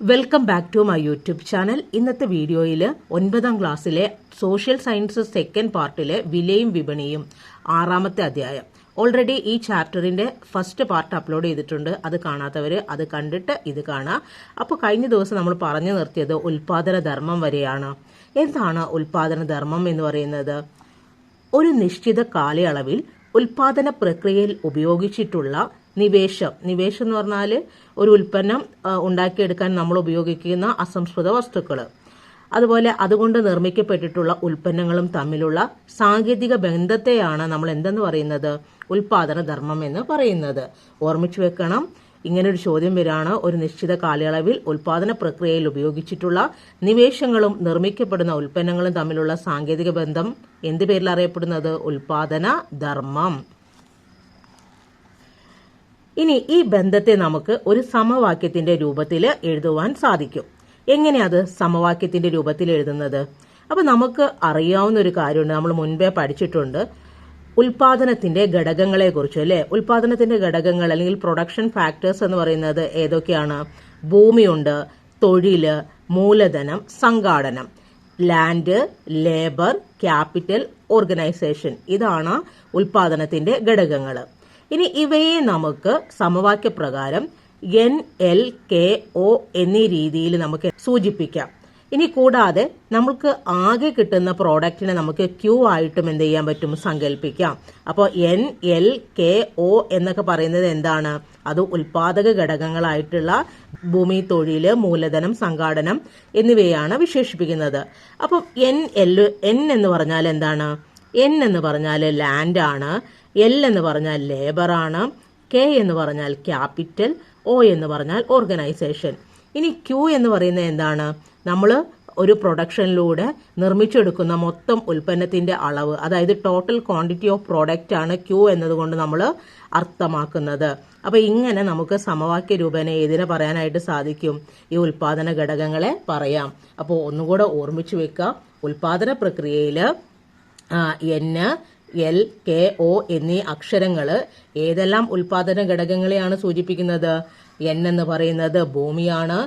Welcome back to my YouTube channel ഇന്നത്തെ വീഡിയോയിൽ ഒൻപതാം ക്ലാസ്സിലെ സോഷ്യൽ സയൻസ് സെക്കൻഡ് പാർട്ടിലെ വിലയും വിപണിയും ആറാമത്തെ അധ്യായം. ഓൾറെഡി ഈ ചാപ്റ്ററിന്റെ ഫസ്റ്റ് പാർട്ട് അപ്ലോഡ് ചെയ്തിട്ടുണ്ട്. അത് കാണാത്തവർ അത് കണ്ടിട്ട് ഇത് കാണാം. അപ്പോൾ കഴിഞ്ഞ ദിവസം നമ്മൾ പറഞ്ഞു നിർത്തിയത് ഉൽപാദന ധർമ്മം വരെയാണ്. എന്താണ് ഉൽപാദന ധർമ്മം എന്ന് പറയുന്നത്? ഒരു നിശ്ചിത കാലയളവിൽ ഉൽപാദന പ്രക്രിയയിൽ ഉപയോഗിച്ചിട്ടുള്ള നിവേശം. നിവേശം എന്ന് പറഞ്ഞാൽ ഒരു ഉൽപ്പന്നം ഉണ്ടാക്കിയെടുക്കാൻ നമ്മൾ ഉപയോഗിക്കുന്ന അസംസ്കൃത വസ്തുക്കൾ അതുപോലെ അതുകൊണ്ട് നിർമ്മിക്കപ്പെട്ടിട്ടുള്ള ഉൽപ്പന്നങ്ങളും തമ്മിലുള്ള സാങ്കേതിക ബന്ധത്തെയാണ് നമ്മൾ എന്തെന്ന് പറയുന്നത്? ഉൽപാദന ധർമ്മം എന്ന് പറയുന്നത്. ഓർമ്മിച്ചു വെക്കണം ഇങ്ങനെ ഒരു ചോദ്യം വരാണ്. ഒരു നിശ്ചിത കാലയളവിൽ ഉൽപാദന പ്രക്രിയയിൽ ഉപയോഗിച്ചിട്ടുള്ള നിവേശങ്ങളും നിർമ്മിക്കപ്പെടുന്ന ഉൽപ്പന്നങ്ങളും തമ്മിലുള്ള സാങ്കേതിക ബന്ധം എന്ത് പേരിൽ അറിയപ്പെടുന്നത്? ഉൽപാദന ധർമ്മം. ഇനി ഈ ബന്ധത്തെ നമുക്ക് ഒരു സമവാക്യത്തിന്റെ രൂപത്തിൽ എഴുതുവാൻ സാധിക്കും. എങ്ങനെ അത് സമവാക്യത്തിന്റെ രൂപത്തിൽ എഴുതുന്നത്? അപ്പൊ നമുക്ക് അറിയാവുന്ന ഒരു കാര്യമുണ്ട്. നമ്മൾ മുൻപേ പഠിച്ചിട്ടുണ്ട്. ഉൽപാദനത്തിന്റെ ഘടകങ്ങളെ കുറിച്ച് അല്ലെ? ഉൽപാദനത്തിന്റെ ഘടകങ്ങൾ അല്ലെങ്കിൽ പ്രൊഡക്ഷൻ ഫാക്ടേഴ്സ് എന്ന് പറയുന്നത് ഏതൊക്കെയാണ്? ഭൂമിയുണ്ട് തൊഴിൽ മൂലധനം സംഘാടനം. ലാൻഡ് ലേബർ ക്യാപിറ്റൽ ഓർഗനൈസേഷൻ ഇതാണ് ഉൽപാദനത്തിന്റെ ഘടകങ്ങൾ ഇനി ഇവയെ നമുക്ക് സമവാക്യപ്രകാരം എൻ എൽ കെ ഒ എന്നീ രീതിയിൽ നമുക്ക് സൂചിപ്പിക്കാം. ഇനി കൂടാതെ നമുക്ക് ആകെ കിട്ടുന്ന പ്രോഡക്റ്റിനെ നമുക്ക് ക്യൂ ആയിട്ടും എന്ത് ചെയ്യാൻ പറ്റും സങ്കല്പിക്കാം അപ്പോൾ എൻ എൽ കെ ഒ എന്നൊക്കെ പറയുന്നത് എന്താണ്? അത് ഉൽപാദക ഘടകങ്ങളായിട്ടുള്ള ഭൂമി തൊഴിൽ മൂലധനം സംഘാടനം എന്നിവയാണ് വിശേഷിപ്പിക്കുന്നത്. അപ്പം എൻ എൽ എൻ എന്ന് പറഞ്ഞാൽ എന്താണ്? എൻ എന്ന് പറഞ്ഞാൽ ലാൻഡ് ആണ്. എൽ എന്ന് പറഞ്ഞാൽ ലേബർ ആണ്. കെ എന്ന് പറഞ്ഞാൽ ക്യാപിറ്റൽ ഒ എന്ന് പറഞ്ഞാൽ ഓർഗനൈസേഷൻ ഇനി ക്യൂ എന്ന് പറയുന്നത് എന്താണ്? നമ്മൾ ഒരു പ്രൊഡക്ഷനിലൂടെ നിർമ്മിച്ചെടുക്കുന്ന മൊത്തം ഉൽപ്പന്നത്തിന്റെ അളവ് അതായത് ടോട്ടൽ ക്വാണ്ടിറ്റി ഓഫ് പ്രോഡക്റ്റ് ആണ് ക്യൂ എന്നതുകൊണ്ട് നമ്മൾ അർത്ഥമാക്കുന്നത്. അപ്പൊ ഇങ്ങനെ നമുക്ക് സമവാക്യ രൂപേണ ഏതിനെ പറയാനായിട്ട് സാധിക്കും? ഈ ഉൽപാദന ഘടകങ്ങളെ പറയാം. അപ്പോൾ ഒന്നുകൂടെ ഓർമ്മിച്ചു വെക്കുക ഉൽപാദന പ്രക്രിയയിൽ എൻ എൽ കെ ഒ എന്നീ അക്ഷരങ്ങൾ ഏതെല്ലാം ഉൽപാദന ഘടകങ്ങളെയാണ് സൂചിപ്പിക്കുന്നത്? എൻ എന്ന് പറയുന്നത് ഭൂമിയാണ്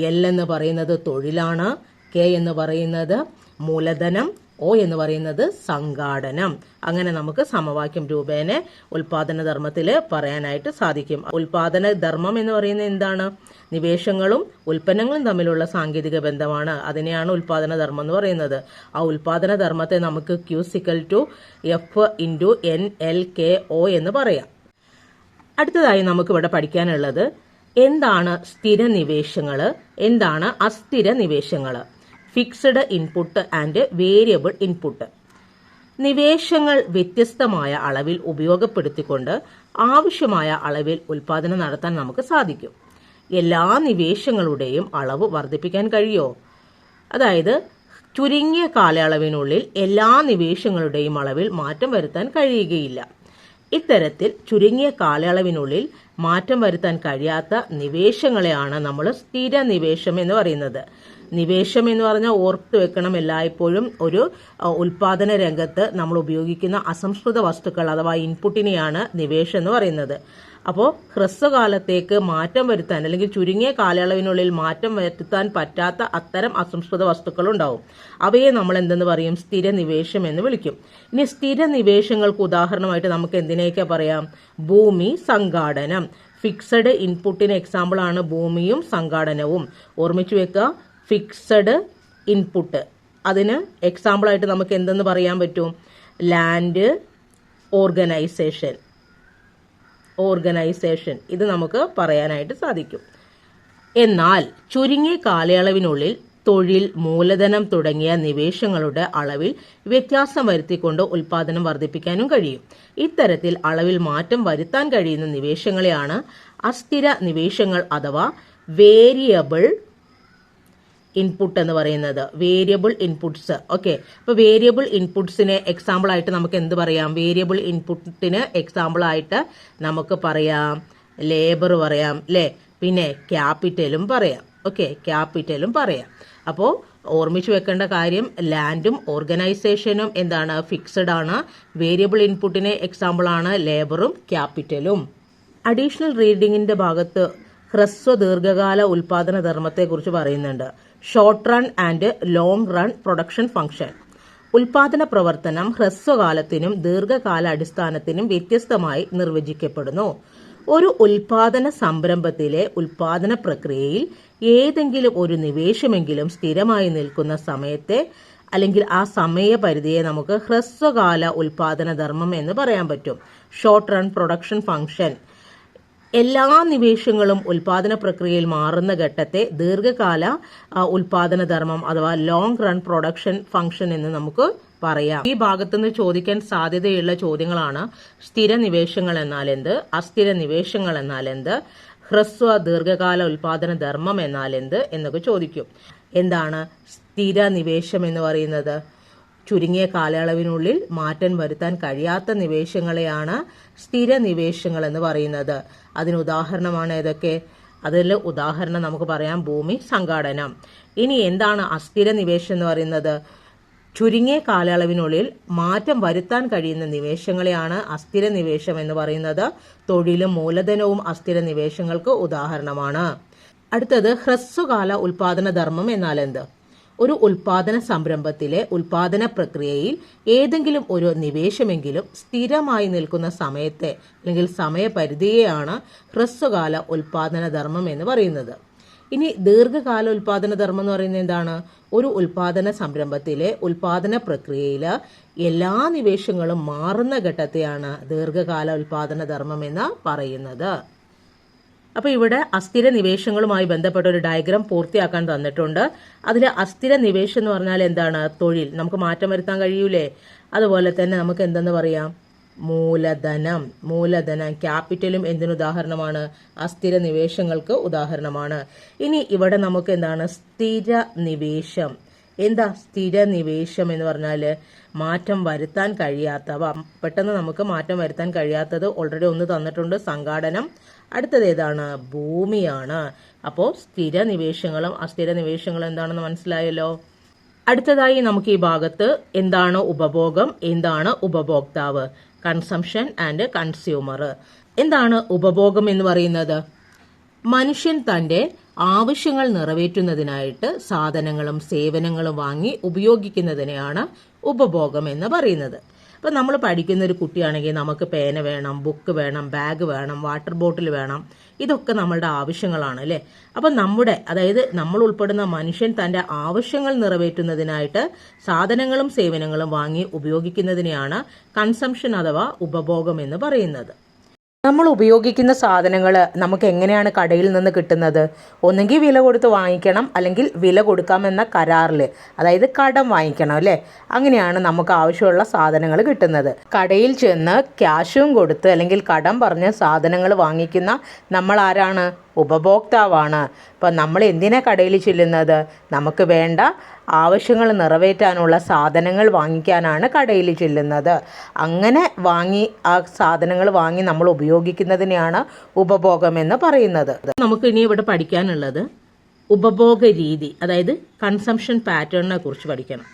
എൽ എന്ന് പറയുന്നത് തൊഴിലാണ് കെ എന്ന് പറയുന്നത് മൂലധനം ഒ എന്ന് പറയുന്നത് സംഘാടനം. അങ്ങനെ നമുക്ക് സമവാക്യം രൂപേണ ഉൽപാദന ധർമ്മത്തിൽ പറയാനായിട്ട് സാധിക്കും. ഉൽപാദന ധർമ്മം എന്ന് പറയുന്നത് എന്താണ്? നിവേശങ്ങളും ഉൽപ്പന്നങ്ങളും തമ്മിലുള്ള സാങ്കേതിക ബന്ധമാണ്. അതിനെയാണ് ഉൽപാദന ധർമ്മം എന്ന് പറയുന്നത്. ആ ഉൽപാദന ധർമ്മത്തെ നമുക്ക് Q is equal to F into N L K O എന്ന് പറയാം. അടുത്തതായി നമുക്ക് ഇവിടെ പഠിക്കാനുള്ളത് എന്താണ് സ്ഥിര നിവേശങ്ങൾ എന്താണ് അസ്ഥിര നിവേശങ്ങൾ fixed input and variable input നിവേശങ്ങൾ വ്യത്യസ്തമായ അളവിൽ ഉപയോഗപ്പെടുത്തിക്കൊണ്ട് ആവശ്യമായ അളവിൽ ഉൽപാദനം നടത്താൻ നമുക്ക് സാധിക്കും. എല്ലാ നിവേശങ്ങളുടെയും അളവ് വർദ്ധിപ്പിക്കാൻ കഴിയോ? അതായത് ചുരുങ്ങിയ കാലയളവിനുള്ളിൽ എല്ലാ നിവേശങ്ങളുടെയും അളവിൽ മാറ്റം വരുത്താൻ കഴിയുകയില്ല. ഇത്തരത്തിൽ ചുരുങ്ങിയ കാലയളവിനുള്ളിൽ മാറ്റം വരുത്താൻ കഴിയാത്ത നിവേശങ്ങളെയാണ് നമ്മൾ സ്ഥിര നിവേശം എന്ന് പറയുന്നത്. നിവേശം എന്ന് പറഞ്ഞാൽ ഓർത്ത് വെക്കണം എല്ലായ്പ്പോഴും ഒരു ഉൽപാദന രംഗത്ത് നമ്മൾ ഉപയോഗിക്കുന്ന അസംസ്കൃത വസ്തുക്കൾ അഥവാ ഇൻപുട്ടിനെയാണ് നിവേശം എന്ന് പറയുന്നത്. അപ്പോൾ ഹ്രസ്വകാലത്തേക്ക് മാറ്റം വരുത്താൻ അല്ലെങ്കിൽ ചുരുങ്ങിയ കാലയളവിനുള്ളിൽ മാറ്റം വരുത്താൻ പറ്റാത്ത അത്തരം അസംസ്കൃത വസ്തുക്കൾ ഉണ്ടാവും അവയെ നമ്മൾ എന്തെന്ന് പറയും? സ്ഥിര നിവേശം എന്ന് വിളിക്കും. ഇനി സ്ഥിര നിവേശങ്ങൾക്ക് ഉദാഹരണമായിട്ട് നമുക്ക് എന്തിനെയൊക്കെ പറയാം? ഭൂമി സംഘാടനം. ഫിക്സഡ് ഇൻപുട്ടിന് എക്സാമ്പിൾ ആണ് ഭൂമിയും സംഘാടനവും. ഓർമ്മിച്ചു വെക്കുക ഫിക്സഡ് ഇൻപുട്ട് അതിന് എക്സാമ്പിളായിട്ട് നമുക്ക് എന്തെന്ന് പറയാൻ പറ്റും? ലാൻഡ് ഓർഗനൈസേഷൻ ഓർഗനൈസേഷൻ ഇത് നമുക്ക് പറയാനായിട്ട് സാധിക്കും. എന്നാൽ ചുരുങ്ങിയ കാലയളവിനുള്ളിൽ തൊഴിൽ മൂലധനം തുടങ്ങിയ നിവേശങ്ങളുടെ അളവിൽ വ്യത്യാസം വരുത്തിക്കൊണ്ട് ഉൽപാദനം വർദ്ധിപ്പിക്കാനും കഴിയും. ഇത്തരത്തിൽ അളവിൽ മാറ്റം വരുത്താൻ കഴിയുന്ന നിവേശങ്ങളെയാണ് അസ്ഥിര നിവേശങ്ങൾ അഥവാ വേരിയബിൾ ഇൻപുട്ട് എന്ന് പറയുന്നത്. വേരിയബിൾ ഇൻപുട്സ് ഓക്കെ അപ്പൊ വേരിയബിൾ ഇൻപുട്സിന് എക്സാമ്പിൾ ആയിട്ട് നമുക്ക് എന്ത് പറയാം? വേരിയബിൾ ഇൻപുട്ടിന് എക്സാമ്പിൾ ആയിട്ട് നമുക്ക് പറയാം. ലേബർ പറയാം. അല്ലേ പിന്നെ ക്യാപിറ്റലും പറയാം. ഓക്കെ ക്യാപിറ്റലും പറയാം. അപ്പോൾ ഓർമ്മിച്ചു വെക്കേണ്ട കാര്യം ലാൻഡും ഓർഗനൈസേഷനും എന്താണ്? ഫിക്സഡ് ആണ്. വേരിയബിൾ ഇൻപുട്ടിന് എക്സാമ്പിൾ ആണ്. ലേബറും ക്യാപിറ്റലും അഡീഷണൽ റീഡിങ്ങിന്റെ ഭാഗത്ത് ഹ്രസ്വ ദീർഘകാല ഉൽപാദന ധർമ്മത്തെക്കുറിച്ച് പറയുന്നുണ്ട്. Short run and long run production function ഉൽപാദന പ്രവർത്തനം ഹ്രസ്വകാലത്തിനും ദീർഘകാലാടിസ്ഥാനത്തിനും വ്യത്യസ്തമായി നിർവചിക്കപ്പെടുന്നു. ഒരു ഉൽപാദന സംരംഭത്തിലെ ഉൽപാദന പ്രക്രിയയിൽ ഏതെങ്കിലും ഒരു നിവേശമെങ്കിലും സ്ഥിരമായി നിൽക്കുന്ന സമയത്തെ അല്ലെങ്കിൽ ആ സമയപരിധിയെ നമുക്ക് ഹ്രസ്വകാല ഉൽപാദന ധർമ്മം എന്ന് പറയാൻ പറ്റും. ഷോർട്ട് റൺ പ്രൊഡക്ഷൻ ഫംഗ്ഷൻ എല്ലാ നിവേശങ്ങളും ഉൽപാദന പ്രക്രിയയിൽ മാറുന്ന ഘട്ടത്തെ ദീർഘകാല ഉൽപാദന ധർമ്മം അഥവാ ലോങ് റൺ പ്രൊഡക്ഷൻ ഫംഗ്ഷൻ എന്ന് നമുക്ക് പറയാം. ഈ ഭാഗത്തുനിന്ന് ചോദിക്കാൻ സാധ്യതയുള്ള ചോദ്യങ്ങളാണ് സ്ഥിര നിവേശങ്ങൾ എന്നാൽ എന്ത് അസ്ഥിര നിവേശങ്ങൾ എന്നാൽ എന്ത് ഹ്രസ്വ ദീർഘകാല ഉൽപാദന ധർമ്മം എന്നാൽ എന്ത് എന്നൊക്കെ ചോദിക്കും. എന്താണ് സ്ഥിര നിവേശം എന്ന് പറയുന്നത്? ചുരുങ്ങിയ കാലയളവിനുള്ളിൽ മാറ്റം വരുത്താൻ കഴിയാത്ത നിവേശങ്ങളെയാണ് സ്ഥിര നിവേശങ്ങൾ എന്ന് പറയുന്നത്. അതിന് ഉദാഹരണമാണ് ഏതൊക്കെ? അതിൽ ഉദാഹരണം നമുക്ക് പറയാം ഭൂമി സംഘാടനം. ഇനി എന്താണ് അസ്ഥിര നിവേശം എന്ന് പറയുന്നത്? ചുരുങ്ങിയ കാലയളവിനുള്ളിൽ മാറ്റം വരുത്താൻ കഴിയുന്ന നിവേശങ്ങളെയാണ് അസ്ഥിര നിവേശം എന്ന് പറയുന്നത്. തൊഴിലും മൂലധനവും അസ്ഥിര നിവേശങ്ങൾക്ക് ഉദാഹരണമാണ്. അടുത്തത് ഹ്രസ്വകാല ഉൽപാദന ധർമ്മം എന്നാൽ എന്ത്? ഒരു ഉൽപാദന സംരംഭത്തിലെ ഉൽപാദന പ്രക്രിയയിൽ ഏതെങ്കിലും ഒരു നിവേശമെങ്കിലും സ്ഥിരമായി നിൽക്കുന്ന സമയത്തെ അല്ലെങ്കിൽ സമയപരിധിയെയാണ് ഹ്രസ്വകാല ഉൽപാദന ധർമ്മം എന്ന് പറയുന്നത്. ഇനി ദീർഘകാല ഉൽപാദന ധർമ്മം എന്ന് പറയുന്നത് എന്താണ്? ഒരു ഉൽപാദന സംരംഭത്തിലെ ഉൽപാദന പ്രക്രിയയിൽ എല്ലാ നിവേശങ്ങളും മാറുന്ന ഘട്ടത്തെയാണ് ദീർഘകാല ഉൽപാദന ധർമ്മം എന്ന് പറയുന്നത്. അപ്പോൾ ഇവിടെ അസ്ഥിര നിവേശങ്ങളുമായി ബന്ധപ്പെട്ട ഒരു ഡയഗ്രാം പൂർത്തിയാക്കാൻ തന്നിട്ടുണ്ട്. അതിൽ അസ്ഥിര നിവേശം എന്ന് പറഞ്ഞാൽ എന്താണ്? തൊഴിൽ. നമുക്ക് മാറ്റം വരുത്താൻ കഴിയൂലേ? അതുപോലെ തന്നെ നമുക്ക് എന്തെന്ന് പറയാം? മൂലധനം. മൂലധനം ക്യാപിറ്റലും എന്തിനു ഉദാഹരണമാണ്? അസ്ഥിര നിവേശങ്ങൾക്ക് ഉദാഹരണമാണ്. ഇനി ഇവിടെ നമുക്ക് എന്താണ്? സ്ഥിര നിവേശം. എന്താ സ്ഥിര നിവേശം എന്ന് പറഞ്ഞാൽ മാറ്റം വരുത്താൻ കഴിയാത്തവ. പെട്ടെന്ന് നമുക്ക് മാറ്റം വരുത്താൻ കഴിയാത്തത് ഓൾറെഡി ഒന്ന് തന്നിട്ടുണ്ട്. സംഘാടനം. അടുത്തത് ഏതാണ് ഭൂമിയാണ്. അപ്പോൾ സ്ഥിര നിവേശങ്ങളും അസ്ഥിര നിവേശങ്ങളും എന്താണെന്ന് മനസ്സിലായല്ലോ? അടുത്തതായി നമുക്ക് ഈ ഭാഗത്ത് എന്താണ് ഉപഭോഗം എന്താണ് ഉപഭോക്താവ്? കൺസംഷൻ ആൻഡ് കൺസ്യൂമർ എന്താണ് ഉപഭോഗം എന്ന് പറയുന്നത്? മനുഷ്യൻ തന്റെ ആവശ്യങ്ങൾ നിറവേറ്റുന്നതിനായിട്ട് സാധനങ്ങളും സേവനങ്ങളും വാങ്ങി ഉപയോഗിക്കുന്നതിനെയാണ് ഉപഭോഗം എന്ന് പറയുന്നത്. ഇപ്പം നമ്മൾ പഠിക്കുന്ന ഒരു കുട്ടിയാണെങ്കിൽ നമുക്ക് പേന വേണം ബുക്ക് വേണം ബാഗ് വേണം വാട്ടർ ബോട്ടിൽ വേണം. ഇതൊക്കെ നമ്മളുടെ ആവശ്യങ്ങളാണ് അല്ലേ? അപ്പം നമ്മുടെ അതായത് നമ്മൾ ഉൾപ്പെടുന്ന മനുഷ്യൻ തന്റെ ആവശ്യങ്ങൾ നിറവേറ്റുന്നതിനായിട്ട് സാധനങ്ങളും സേവനങ്ങളും വാങ്ങി ഉപയോഗിക്കുന്നതിനെയാണ് കൺസംഷൻ അഥവാ ഉപഭോഗം എന്ന് പറയുന്നത്. നമ്മൾ ഉപയോഗിക്കുന്ന സാധനങ്ങൾ നമുക്ക് എങ്ങനെയാണ് കടയിൽ നിന്ന് കിട്ടുന്നത്? ഒന്നെങ്കിൽ വില കൊടുത്ത് വാങ്ങിക്കണം അല്ലെങ്കിൽ വില കൊടുക്കാമെന്ന കരാറിൽ അതായത് കടം വാങ്ങിക്കണം അല്ലേ? അങ്ങനെയാണ് നമുക്ക് ആവശ്യമുള്ള സാധനങ്ങൾ കിട്ടുന്നത്. കടയിൽ ചെന്ന് ക്യാഷും കൊടുത്ത് അല്ലെങ്കിൽ കടം പറഞ്ഞ് സാധനങ്ങൾ വാങ്ങിക്കുന്ന നമ്മൾ ആരാണ് ഉപഭോക്താവാണ്. ഇപ്പം നമ്മൾ എന്തിനാണ് കടയിൽ ചെല്ലുന്നത്? നമുക്ക് വേണ്ട ആവശ്യങ്ങൾ നിറവേറ്റാനുള്ള സാധനങ്ങൾ വാങ്ങിക്കാനാണ് കടയിൽ ചെല്ലുന്നത്. അങ്ങനെ വാങ്ങി ആ സാധനങ്ങൾ വാങ്ങി നമ്മൾ ഉപയോഗിക്കുന്നതിനെയാണ് ഉപഭോഗം എന്ന് പറയുന്നത്. നമുക്ക് ഇനി ഇവിടെ പഠിക്കാനുള്ളത് ഉപഭോഗ രീതി അതായത് കൺസംഷൻ പാറ്റേണിനെ കുറിച്ച് പഠിക്കണം.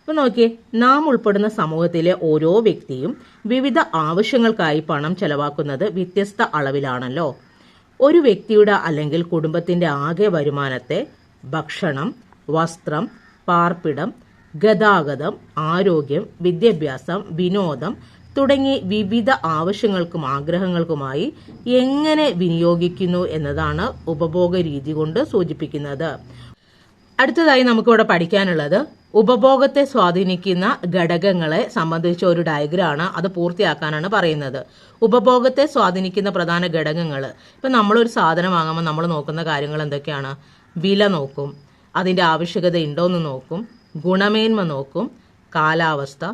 ഇപ്പം നോക്കിയേ നാം ഉൾപ്പെടുന്ന സമൂഹത്തിലെ ഓരോ വ്യക്തിയും വിവിധ ആവശ്യങ്ങൾക്കായി പണം ചെലവാക്കുന്നത് വ്യത്യസ്ത അളവിലാണല്ലോ. ഒരു വ്യക്തിയുടെ അല്ലെങ്കിൽ കുടുംബത്തിന്റെ ആകെ വരുമാനത്തെ ഭക്ഷണം വസ്ത്രം പാർപ്പിടം ഗതാഗതം ആരോഗ്യം വിദ്യാഭ്യാസം വിനോദം തുടങ്ങി വിവിധ ആവശ്യങ്ങൾക്കും ആഗ്രഹങ്ങൾക്കുമായി എങ്ങനെ വിനിയോഗിക്കുന്നു എന്നതാണ് ഉപഭോഗ രീതി കൊണ്ട് സൂചിപ്പിക്കുന്നത്. അടുത്തതായി നമുക്കിവിടെ പഠിക്കാനുള്ളത് ഉപഭോഗത്തെ സ്വാധീനിക്കുന്ന ഘടകങ്ങളെ സംബന്ധിച്ച ഒരു ഡയഗ്രാണ് അത് പൂർത്തിയാക്കാനാണ് പറയുന്നത്. ഉപഭോഗത്തെ സ്വാധീനിക്കുന്ന പ്രധാന ഘടകങ്ങൾ ഇപ്പം നമ്മളൊരു സാധനം വാങ്ങുമ്പോൾ നമ്മൾ നോക്കുന്ന കാര്യങ്ങൾ എന്തൊക്കെയാണ്? വില നോക്കും. അതിന്റെ ആവശ്യകത ഉണ്ടോ എന്ന് നോക്കും ഗുണമേന്മ നോക്കും കാലാവസ്ഥ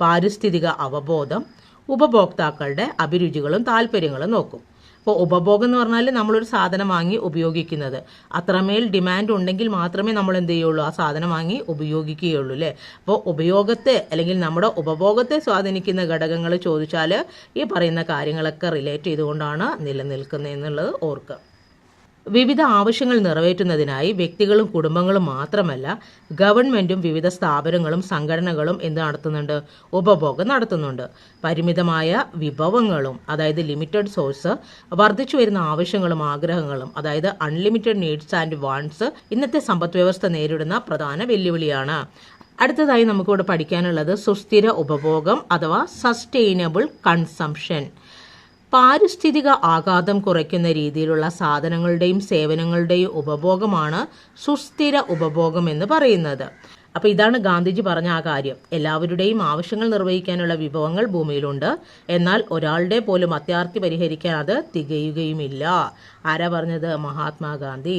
പാരിസ്ഥിതിക അവബോധം ഉപഭോക്താക്കളുടെ അഭിരുചികളും താല്പര്യങ്ങളും നോക്കും. അപ്പോൾ ഉപഭോഗം എന്ന് പറഞ്ഞാൽ നമ്മളൊരു സാധനം വാങ്ങി ഉപയോഗിക്കുന്നത്. അത്രമേൽ ഡിമാൻഡ് ഉണ്ടെങ്കിൽ മാത്രമേ നമ്മൾ എന്ത് ചെയ്യുള്ളൂ ആ സാധനം വാങ്ങി ഉപയോഗിക്കുകയുള്ളൂ അല്ലേ അപ്പോൾ ഉപയോഗത്തെ അല്ലെങ്കിൽ നമ്മുടെ ഉപഭോഗത്തെ സ്വാധീനിക്കുന്ന ഘടകങ്ങൾ ചോദിച്ചാൽ ഈ പറയുന്ന കാര്യങ്ങളൊക്കെ റിലേറ്റ് ചെയ്തുകൊണ്ടാണ് നിലനിൽക്കുന്നത് എന്നുള്ളത് ഓർക്കുക. വിവിധ ആവശ്യങ്ങൾ നിറവേറ്റുന്നതിനായി വ്യക്തികളും കുടുംബങ്ങളും മാത്രമല്ല ഗവൺമെന്റും വിവിധ സ്ഥാപനങ്ങളും സംഘടനകളും എന്ത് നടത്തുന്നുണ്ട്? ഉപഭോഗം നടത്തുന്നുണ്ട്. പരിമിതമായ വിഭവങ്ങളും അതായത് ലിമിറ്റഡ് സോഴ്സ് വർദ്ധിച്ചു വരുന്ന ആവശ്യങ്ങളും ആഗ്രഹങ്ങളും അതായത് അൺലിമിറ്റഡ് നീഡ്സ് ആൻഡ് വാൺസ് ഇന്നത്തെ സമ്പദ് വ്യവസ്ഥ നേരിടുന്ന പ്രധാന വെല്ലുവിളിയാണ്. അടുത്തതായി നമുക്കിവിടെ പഠിക്കാനുള്ളത് സുസ്ഥിര ഉപഭോഗം അഥവാ സസ്റ്റൈനബിൾ കൺസംഷൻ പാരിസ്ഥിതിക ആഘാതം കുറയ്ക്കുന്ന രീതിയിലുള്ള സാധനങ്ങളുടെയും സേവനങ്ങളുടെയും ഉപഭോഗമാണ് സുസ്ഥിര ഉപഭോഗം എന്ന് പറയുന്നത്. അപ്പൊ ഇതാണ് ഗാന്ധിജി പറഞ്ഞ ആ കാര്യം. എല്ലാവരുടെയും ആവശ്യങ്ങൾ നിർവഹിക്കാനുള്ള വിഭവങ്ങൾ ഭൂമിയിലുണ്ട്. എന്നാൽ ഒരാളുടെ പോലും അത്യാർത്തി പരിഹരിക്കാൻ അത് തികയുകയുമില്ല. ആരാ പറഞ്ഞത്? മഹാത്മാഗാന്ധി.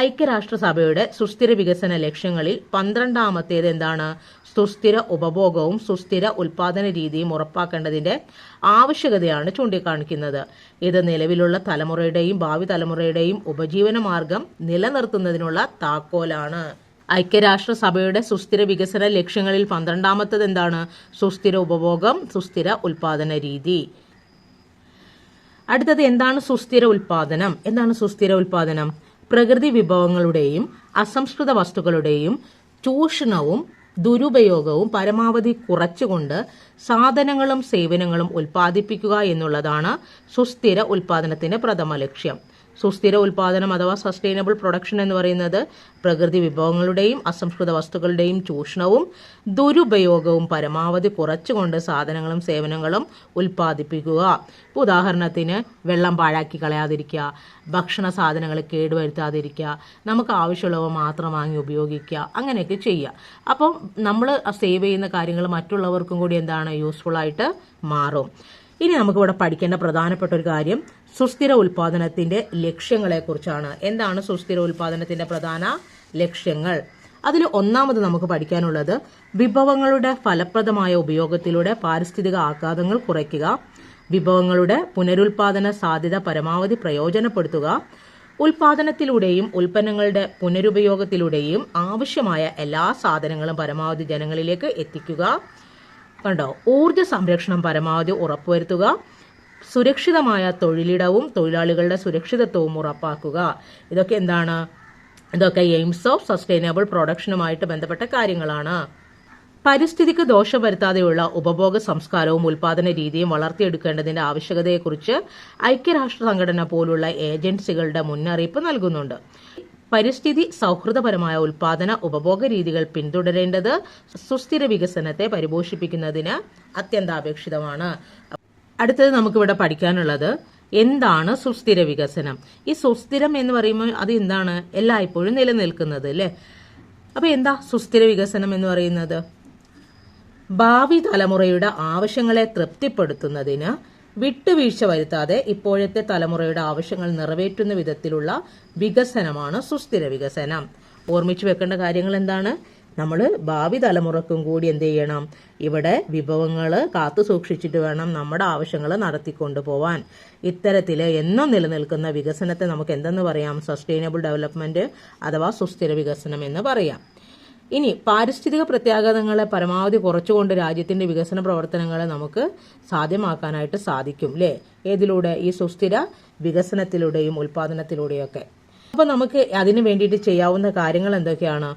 ഐക്യരാഷ്ട്രസഭയുടെ സുസ്ഥിര വികസന ലക്ഷ്യങ്ങളിൽ പന്ത്രണ്ടാമത്തേത് എന്താണ്? സുസ്ഥിര ഉപഭോഗവും സുസ്ഥിര ഉൽപാദന രീതിയും ഉറപ്പാക്കേണ്ടതിന്റെ ആവശ്യകതയാണ് ചൂണ്ടിക്കാണിക്കുന്നത്. ഇത് നിലവിലുള്ള തലമുറയുടെയും ഭാവി തലമുറയുടെയും ഉപജീവന മാർഗം നിലനിർത്തുന്നതിനുള്ള താക്കോലാണ്. ഐക്യരാഷ്ട്രസഭയുടെ സുസ്ഥിര വികസന ലക്ഷ്യങ്ങളിൽ പന്ത്രണ്ടാമത്തത് എന്താണ് സുസ്ഥിര ഉപഭോഗം സുസ്ഥിര ഉൽപാദന രീതി. അടുത്തത് എന്താണ് സുസ്ഥിര ഉൽപാദനം? എന്താണ് സുസ്ഥിര ഉൽപാദനം? പ്രകൃതി വിഭവങ്ങളുടെയും അസംസ്കൃത വസ്തുക്കളുടെയും ചൂഷണവും ദുരുപയോഗവും പരമാവധി കുറച്ചുകൊണ്ട് സാധനങ്ങളും സേവനങ്ങളും ഉൽപ്പാദിപ്പിക്കുക എന്നുള്ളതാണ് സുസ്ഥിര ഉൽപാദനത്തിന്റെ പ്രഥമ ലക്ഷ്യം. സുസ്ഥിര ഉൽപാദനം അഥവാ സസ്റ്റൈനബിൾ പ്രൊഡക്ഷൻ എന്ന് പറയുന്നത് പ്രകൃതി വിഭവങ്ങളുടെയും അസംസ്കൃത വസ്തുക്കളുടെയും ചൂഷണവും ദുരുപയോഗവും പരമാവധി കുറച്ചുകൊണ്ട് സാധനങ്ങളും സേവനങ്ങളും ഉൽപ്പാദിപ്പിക്കുക. ഉദാഹരണത്തിന് വെള്ളം പാഴാക്കി കളയാതിരിക്കുക ഭക്ഷണ സാധനങ്ങൾ കേടുവരുത്താതിരിക്കുക നമുക്ക് ആവശ്യമുള്ളവ മാത്രം വാങ്ങി ഉപയോഗിക്കുക അങ്ങനെയൊക്കെ ചെയ്യുക. അപ്പം നമ്മൾ സേവ് ചെയ്യുന്ന കാര്യങ്ങൾ മറ്റുള്ളവർക്കും കൂടി എന്താണ് യൂസ്ഫുൾ ആയിട്ട് മാറും. ഇനി നമുക്കിവിടെ പഠിക്കേണ്ട പ്രധാനപ്പെട്ട ഒരു കാര്യം സുസ്ഥിര ഉൽപാദനത്തിന്റെ ലക്ഷ്യങ്ങളെക്കുറിച്ചാണ്. എന്താണ് സുസ്ഥിര ഉൽപാദനത്തിന്റെ പ്രധാന ലക്ഷ്യങ്ങൾ? അതിൽ ഒന്നാമത് നമുക്ക് പഠിക്കാനുള്ളത് വിഭവങ്ങളുടെ ഫലപ്രദമായ ഉപയോഗത്തിലൂടെ പാരിസ്ഥിതിക ആഘാതങ്ങൾ കുറയ്ക്കുക വിഭവങ്ങളുടെ പുനരുൽപാദന സാധ്യത പരമാവധി പ്രയോജനപ്പെടുത്തുക ഉൽപാദനത്തിലൂടെയും ഉൽപ്പന്നങ്ങളുടെ പുനരുപയോഗത്തിലൂടെയും ആവശ്യമായ എല്ലാ സാധനങ്ങളും പരമാവധി ജനങ്ങളിലേക്ക് എത്തിക്കുക കണ്ടോ? ഊർജ സംരക്ഷണം പരമാവധി ഉറപ്പുവരുത്തുക സുരക്ഷിതമായ തൊഴിലിടവും തൊഴിലാളികളുടെ സുരക്ഷിതത്വവും ഉറപ്പാക്കുക. ഇതൊക്കെ എന്താണ്? ഇതൊക്കെ എയിംസ് ഓഫ് സസ്റ്റൈനബിൾ പ്രൊഡക്ഷനുമായിട്ട് ബന്ധപ്പെട്ട കാര്യങ്ങളാണ്. പരിസ്ഥിതിക്ക് ദോഷം വരുത്താതെയുള്ള ഉപഭോഗ സംസ്കാരവും ഉൽപാദന രീതിയും വളർത്തിയെടുക്കേണ്ടതിന്റെ ആവശ്യകതയെക്കുറിച്ച് ഐക്യരാഷ്ട്ര സംഘടന പോലുള്ള ഏജൻസികളുടെ മുന്നറിയിപ്പ് നൽകുന്നുണ്ട്. പരിസ്ഥിതി സൗഹൃദപരമായ ഉൽപാദന ഉപഭോഗ രീതികൾ പിന്തുടരേണ്ടത് സുസ്ഥിര വികസനത്തെ പരിപോഷിപ്പിക്കുന്നതിന് അത്യന്താപേക്ഷിതമാണ്. അടുത്തത് നമുക്കിവിടെ പഠിക്കാനുള്ളത് എന്താണ് സുസ്ഥിര വികസനം? ഈ സുസ്ഥിരം എന്ന് പറയുമ്പോൾ അത് എന്താണ്? എല്ലായ്പ്പോഴും നിലനിൽക്കുന്നത് അല്ലേ? അപ്പൊ എന്താ സുസ്ഥിര വികസനം എന്ന് പറയുന്നത്? ഭാവി തലമുറയുടെ ആവശ്യങ്ങളെ തൃപ്തിപ്പെടുത്തുന്നതിന് വിട്ടുവീഴ്ച വരുത്താതെ ഇപ്പോഴത്തെ തലമുറയുടെ ആവശ്യങ്ങൾ നിറവേറ്റുന്ന വിധത്തിലുള്ള വികസനമാണ് സുസ്ഥിര വികസനം. ഓർമ്മിച്ചു വെക്കേണ്ട കാര്യങ്ങൾ എന്താണ്? നമ്മൾ ഭാവി തലമുറക്കും കൂടി എന്ത് ചെയ്യണം? ഇവിടെ വിഭവങ്ങൾ കാത്തു സൂക്ഷിച്ചിട്ട് വേണം നമ്മുടെ ആവശ്യങ്ങൾ നടത്തിക്കൊണ്ടു പോവാൻ. ഇത്തരത്തിൽ എന്നും നിലനിൽക്കുന്ന വികസനത്തെ നമുക്ക് എന്തെന്ന് പറയാം? സസ്റ്റൈനബിൾ ഡെവലപ്മെന്റ് അഥവാ സുസ്ഥിര വികസനം എന്ന് പറയാം. ഇനി പാരിസ്ഥിതിക പ്രത്യാഘാതങ്ങളെ പരമാവധി കുറച്ചുകൊണ്ട് രാജ്യത്തിന്റെ വികസന പ്രവർത്തനങ്ങളെ നമുക്ക് സാധ്യമാക്കാനായിട്ട് സാധിക്കും അല്ലേ ഏതിലൂടെ? ഈ സുസ്ഥിര വികസനത്തിലൂടെയും ഉൽപാദനത്തിലൂടെയൊക്കെ. അപ്പോൾ നമുക്ക് അതിനു വേണ്ടിയിട്ട് ചെയ്യാവുന്ന കാര്യങ്ങൾ എന്തൊക്കെയാണ്?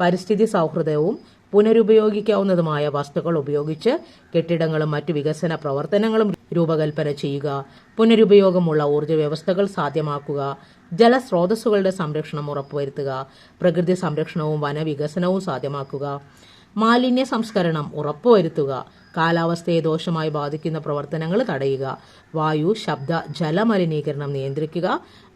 പരിസ്ഥിതി സൗഹൃദവും പുനരുപയോഗിക്കാവുന്നതുമായ വസ്തുക്കൾ ഉപയോഗിച്ച് കെട്ടിടങ്ങളും മറ്റു വികസന പ്രവർത്തനങ്ങളും രൂപകൽപ്പന ചെയ്യുക പുനരുപയോഗമുള്ള ഊർജ വ്യവസ്ഥകൾ സാധ്യമാക്കുക ജലസ്രോതസ്സുകളുടെ സംരക്ഷണം ഉറപ്പുവരുത്തുക പ്രകൃതി സംരക്ഷണവും വനവികസനവും സാധ്യമാക്കുക മാലിന്യ സംസ്കരണം ഉറപ്പുവരുത്തുക കാലാവസ്ഥയെ ദോഷമായി ബാധിക്കുന്ന പ്രവർത്തനങ്ങൾ തടയുക. വായു ശബ്ദ ജലമലിനീകരണം നിയന്ത്രിക്കുക.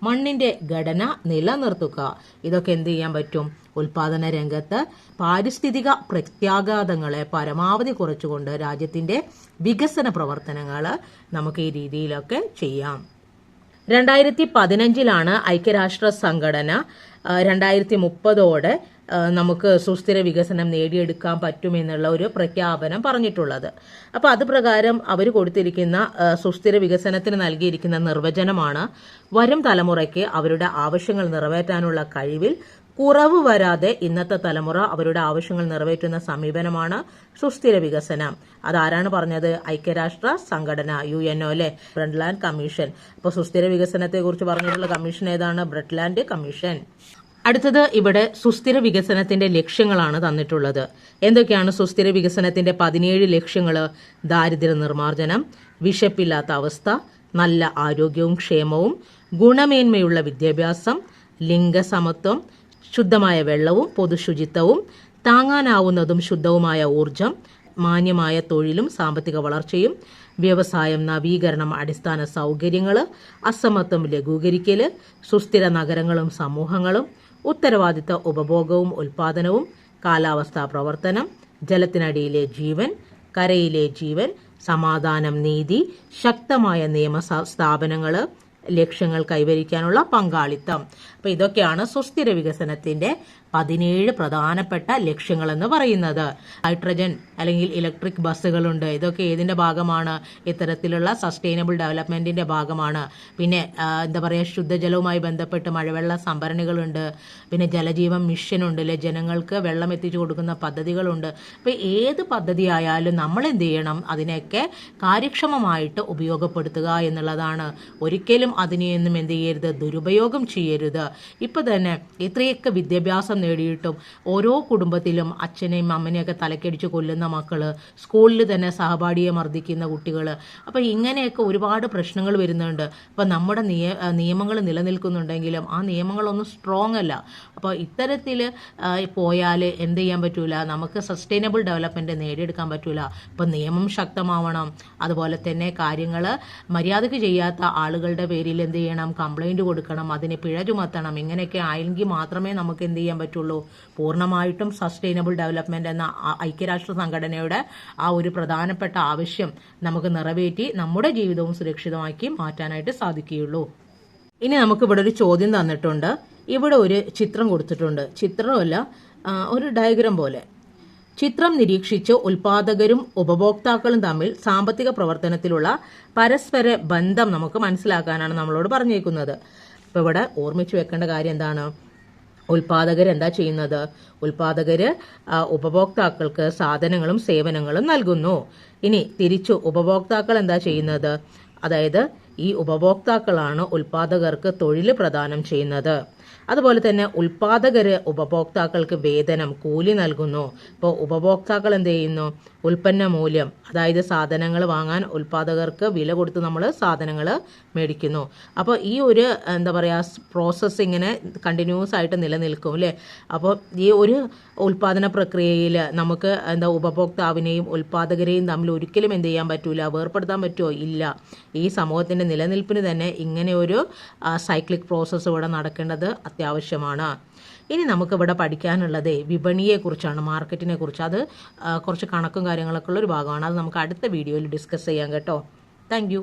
മണ്ണിന്റെ ഘടന നിലനിർത്തുക. ഇതൊക്കെ എന്ത് ചെയ്യാൻ പറ്റും? ഉൽപാദന രംഗത്ത് പാരിസ്ഥിതിക പ്രത്യാഘാതങ്ങളെ പരമാവധി കുറച്ചുകൊണ്ട് രാജ്യത്തിന്റെ വികസന പ്രവർത്തനങ്ങൾ നമുക്ക് ഈ രീതിയിലൊക്കെ ചെയ്യാം. രണ്ടായിരത്തി പതിനഞ്ചിലാണ് ഐക്യരാഷ്ട്ര സംഘടന രണ്ടായിരത്തി മുപ്പതോടെ നമുക്ക് സുസ്ഥിര വികസനം നേടിയെടുക്കാൻ പറ്റുമെന്നുള്ള ഒരു പ്രഖ്യാപനം പറഞ്ഞിട്ടുള്ളത്. അപ്പോൾ അത് പ്രകാരം അവർ കൊടുത്തിരിക്കുന്ന സുസ്ഥിര വികസനത്തിന് നൽകിയിരിക്കുന്ന നിർവചനമാണ് വരും തലമുറയ്ക്ക് അവരുടെ ആവശ്യങ്ങൾ നിറവേറ്റാനുള്ള കഴിവിൽ കുറവ് വരാതെ ഇന്നത്തെ തലമുറ അവരുടെ ആവശ്യങ്ങൾ നിറവേറ്റുന്ന സമീപനമാണ് സുസ്ഥിര വികസനം. അതാരാണ് പറഞ്ഞത്? ഐക്യരാഷ്ട്ര സംഘടന യു എൻ ഒ അല്ലെ? Brundtland commission. അപ്പോൾ സുസ്ഥിര വികസനത്തെക്കുറിച്ച് പറഞ്ഞിട്ടുള്ള കമ്മീഷൻ ഏതാണ്? Brundtland commission. അടുത്തത് ഇവിടെ സുസ്ഥിര വികസനത്തിന്റെ ലക്ഷ്യങ്ങളാണ് തന്നിട്ടുള്ളത്. എന്തൊക്കെയാണ് സുസ്ഥിര വികസനത്തിന്റെ പതിനേഴ് ലക്ഷ്യങ്ങൾ ദാരിദ്ര്യ നിർമ്മാർജനം വിശപ്പില്ലാത്ത അവസ്ഥ നല്ല ആരോഗ്യവും ക്ഷേമവും ഗുണമേന്മയുള്ള വിദ്യാഭ്യാസം ലിംഗസമത്വം ശുദ്ധമായ വെള്ളവും പൊതുശുചിത്വവും താങ്ങാനാവുന്നതും ശുദ്ധവുമായ ഊർജം മാന്യമായ തൊഴിലും സാമ്പത്തിക വളർച്ചയും വ്യവസായം നവീകരണം അടിസ്ഥാന സൗകര്യങ്ങൾ അസമത്വം ലഘൂകരിക്കൽ സുസ്ഥിര നഗരങ്ങളും സമൂഹങ്ങളും ഉത്തരവാദിത്ത ഉപഭോഗവും ഉൽപാദനവും കാലാവസ്ഥാ പ്രവർത്തനം ജലത്തിനടിയിലെ ജീവൻ കരയിലെ ജീവൻ സമാധാനം നീതി ശക്തമായ നിയമ സ്ഥാപനങ്ങൾ ലക്ഷ്യങ്ങൾ കൈവരിക്കാനുള്ള പങ്കാളിത്തം. അപ്പൊ ഇതൊക്കെയാണ് സുസ്ഥിര വികസനത്തിന്റെ പതിനേഴ് പ്രധാനപ്പെട്ട ലക്ഷ്യങ്ങളെന്ന് പറയുന്നത്. ഹൈഡ്രജൻ അല്ലെങ്കിൽ ഇലക്ട്രിക് ബസ്സുകളുണ്ട്. ഇതൊക്കെ ഏതിന്റെ ഭാഗമാണ്? ഇത്തരത്തിലുള്ള സസ്റ്റൈനബിൾ ഡെവലപ്മെന്റിന്റെ ഭാഗമാണ്. പിന്നെ എന്താ പറയുക ശുദ്ധജലവുമായി ബന്ധപ്പെട്ട് മഴവെള്ള സംഭരണികളുണ്ട്. പിന്നെ ജലജീവൻ മിഷനുണ്ട്. അല്ലെ ജനങ്ങൾക്ക് വെള്ളം എത്തിച്ചു കൊടുക്കുന്ന പദ്ധതികളുണ്ട്. അപ്പൊ ഏത് പദ്ധതി ആയാലും നമ്മൾ എന്ത് ചെയ്യണം? അതിനെയൊക്കെ കാര്യക്ഷമമായിട്ട് ഉപയോഗപ്പെടുത്തുക എന്നുള്ളതാണ്. ഒരിക്കലും അതിനെയൊന്നും എന്ത് ചെയ്യരുത്? ദുരുപയോഗം ചെയ്യരുത്. ഇപ്പൊ തന്നെ ഇത്രയൊക്കെ വിദ്യാഭ്യാസം നേടിയിട്ടും ഓരോ കുടുംബത്തിലും അച്ഛനെയും അമ്മനെയൊക്കെ തലക്കടിച്ച് കൊല്ലുന്ന മക്കൾ സ്കൂളിൽ തന്നെ സഹപാഠിയെ മർദ്ദിക്കുന്ന കുട്ടികൾ അപ്പൊ ഇങ്ങനെയൊക്കെ ഒരുപാട് പ്രശ്നങ്ങൾ വരുന്നുണ്ട്. അപ്പൊ നമ്മുടെ നിയ നിയമങ്ങൾ നിലനിൽക്കുന്നുണ്ടെങ്കിലും ആ നിയമങ്ങളൊന്നും സ്ട്രോങ് അല്ല. അപ്പോൾ ഇത്തരത്തിൽ പോയാൽ എന്ത് ചെയ്യാൻ പറ്റൂല? നമുക്ക് സസ്റ്റൈനബിൾ ഡെവലപ്മെന്റ് നേടിയെടുക്കാൻ പറ്റൂല. അപ്പോൾ നിയമം ശക്തമാവണം. അതുപോലെ തന്നെ കാര്യങ്ങൾ മര്യാദയ്ക്ക് ചെയ്യാത്ത ആളുകളുടെ പേരിൽ എന്ത് ചെയ്യണം? കംപ്ലൈന്റ് കൊടുക്കണം. അതിന് പിഴ ചുമത്തണം. ഇങ്ങനെയൊക്കെ ആയെങ്കിൽ മാത്രമേ നമുക്ക് എന്ത് ചെയ്യാൻ പറ്റുള്ളൂ. പൂർണമായിട്ടും സസ്റ്റൈനബിൾ ഡെവലപ്മെന്റ് എന്ന ഐക്യരാഷ്ട്ര സംഘടനയുടെ ആ ഒരു പ്രധാനപ്പെട്ട ആവശ്യം നമുക്ക് നിറവേറ്റി നമ്മുടെ ജീവിതവും സുരക്ഷിതമാക്കി മാറ്റാനായിട്ട് സാധിക്കുകയുള്ളൂ. ഇനി നമുക്ക് ഇവിടെ ഒരു ചോദ്യം തന്നിട്ടുണ്ട്. ഇവിടെ ഒരു ചിത്രം കൊടുത്തിട്ടുണ്ട്. ചിത്രമല്ല ഒരു ഡയഗ്രാം പോലെ. ചിത്രം നിരീക്ഷിച്ച് ഉൽപാദകരും ഉപഭോക്താക്കളും തമ്മിൽ സാമ്പത്തിക പ്രവർത്തനത്തിലുള്ള പരസ്പര ബന്ധം നമുക്ക് മനസ്സിലാക്കാനാണ് നമ്മളോട് പറഞ്ഞേക്കുന്നത്. അപ്പോൾ ഇവിടെ ഓർമ്മിച്ചു വെക്കേണ്ട കാര്യം എന്താണ്? ഉൽപാദകർ എന്താ ചെയ്യുന്നത്? ഉൽപാദകർ ഉപഭോക്താക്കൾക്ക് സാധനങ്ങളും സേവനങ്ങളും നൽകുന്നു. ഇനി തിരിച്ചു ഉപഭോക്താക്കൾ എന്താ ചെയ്യുന്നത്? അതായത് ഈ ഉപഭോക്താക്കളാണ് ഉൽപാദകർക്ക് തൊഴിൽ പ്രദാനം ചെയ്യുന്നത്. അതുപോലെ തന്നെ ഉൽപാദകര് ഉപഭോക്താക്കൾക്ക് വേതനം കൂലി നൽകുന്നു. ഇപ്പോൾ ഉപഭോക്താക്കൾ എന്ത് ചെയ്യുന്നു? ഉൽപ്പന്ന മൂല്യം അതായത് സാധനങ്ങൾ വാങ്ങാൻ ഉൽപാദകർക്ക് വില കൊടുത്ത് നമ്മൾ സാധനങ്ങൾ മേടിക്കുന്നു. അപ്പോൾ ഈ ഒരു എന്താ പറയുക പ്രോസസ്സ് ഇങ്ങനെ കണ്ടിന്യൂസ് ആയിട്ട് നിലനിൽക്കും അല്ലേ? അപ്പോൾ ഈ ഒരു ഉൽപാദന പ്രക്രിയയിൽ നമുക്ക് എന്താ ഉപഭോക്താവിനെയും ഉൽപാദകരെയും തമ്മിൽ ഒരിക്കലും എന്ത് ചെയ്യാൻ പറ്റൂല വേർപ്പെടുത്താൻ പറ്റുമോ ഇല്ല. ഈ സമൂഹത്തിന്റെ നിലനിൽപ്പിന് തന്നെ ഇങ്ങനെ ഒരു സൈക്ലിക് പ്രോസസ്സ് ഇവിടെ നടക്കേണ്ടത് അത്യാവശ്യമാണ്. ഇനി നമുക്കിവിടെ പഠിക്കാനുള്ളത് വിപണിയെക്കുറിച്ചാണ് മാർക്കറ്റിനെ കുറിച്ച് അത് കുറച്ച് കണക്കും കാര്യങ്ങളൊക്കെ ഉള്ള ഒരു ഭാഗമാണ്. അത് നമുക്ക് അടുത്ത വീഡിയോയിൽ ഡിസ്കസ് ചെയ്യാം കേട്ടോ. താങ്ക്